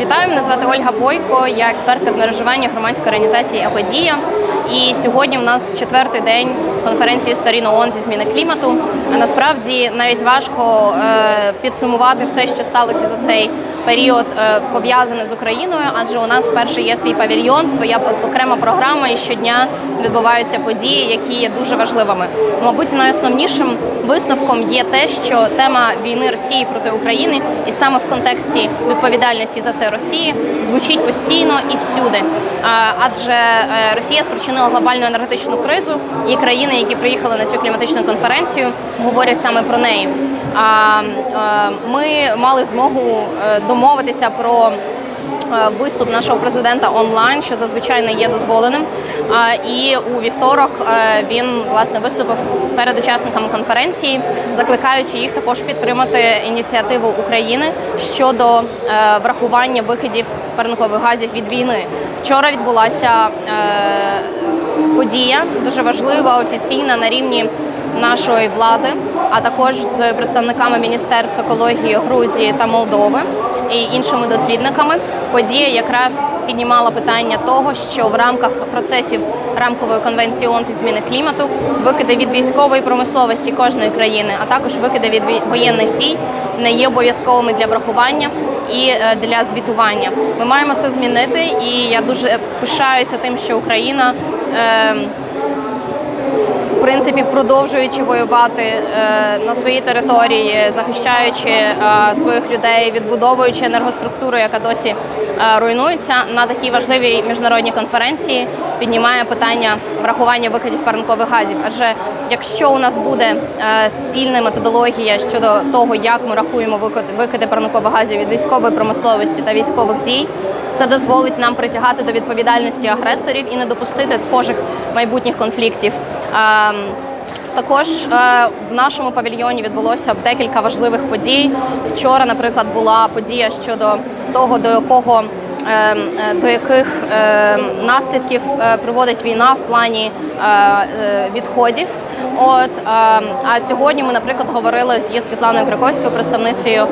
Вітаю, мене звати Ольга Бойко, я експертка з мережування громадської організації Екодія. І сьогодні в нас четвертий день конференції сторін ООН зі зміни клімату. А насправді навіть важко е, підсумувати все, що сталося за цей період, е, пов'язане з Україною, адже у нас вперше є свій павільйон, своя окрема програма, і щодня відбуваються події, які є дуже важливими. Мабуть, найосновнішим висновком є те, що тема війни Росії проти України, і саме в контексті відповідальності за це Росії звучить постійно і всюди. Адже е, Росія спричинила глобальну енергетичну кризу, і країни, які приїхали на цю кліматичну конференцію, говорять саме про неї. Ми мали змогу е, домовитися про е, виступ нашого президента онлайн, що зазвичай не є дозволеним. І у вівторок е, він власне виступив перед учасниками конференції, закликаючи їх також підтримати ініціативу України щодо врахування викидів парникових газів від війни. Вчора відбулася подія дуже важлива, офіційна на рівні нашої влади, а також з представниками міністерств екології Грузії та Молдови і іншими дослідниками. Подія якраз піднімала питання того, що в рамках процесів рамкової конвенції ООН зі зміни клімату викиди від військової промисловості кожної країни, а також викиди від воєнних дій не є обов'язковими для врахування і е, для звітування. Ми маємо це змінити, і я дуже пишаюся тим, що Україна. Принципі, продовжуючи воювати е, на своїй території, захищаючи е, своїх людей, відбудовуючи енергоструктуру, яка досі е, руйнується, на такій важливій міжнародній конференції піднімає питання врахування викидів парникових газів. Адже якщо у нас буде спільна методологія щодо того, як ми рахуємо викид- викиди парникових газів від військової промисловості та військових дій, це дозволить нам притягати до відповідальності агресорів і не допустити схожих майбутніх конфліктів. Ем, Також е, в нашому павільйоні відбулося декілька важливих подій. Вчора, наприклад, була подія щодо того, до якого ем, е, до яких ем, наслідків е, приводить війна в плані відходів. От а сьогодні ми, наприклад, говорили з Світланою Краковською, представницею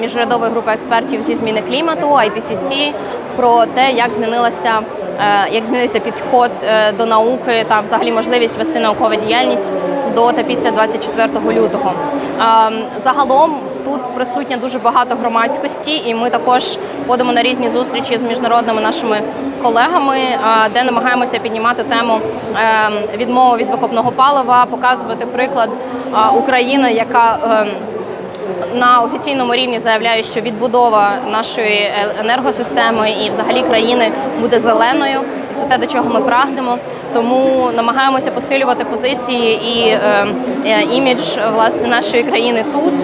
міжурядової групи експертів зі зміни клімату IPCC, про те, як змінилася. Е, Як змінився підход е, до науки та взагалі можливість вести наукову діяльність до та після 24 лютого. Ем, Загалом тут присутнє дуже багато громадськості, і ми також ходимо на різні зустрічі з міжнародними нашими колегами, е, де намагаємося піднімати тему ем, відмови від викопного палива, показувати приклад е, України, яка ем, на офіційному рівні заявляю, що відбудова нашої енергосистеми і взагалі країни буде зеленою. Це те, до чого ми прагнемо. Тому намагаємося посилювати позиції і е, е, імідж власне нашої країни тут.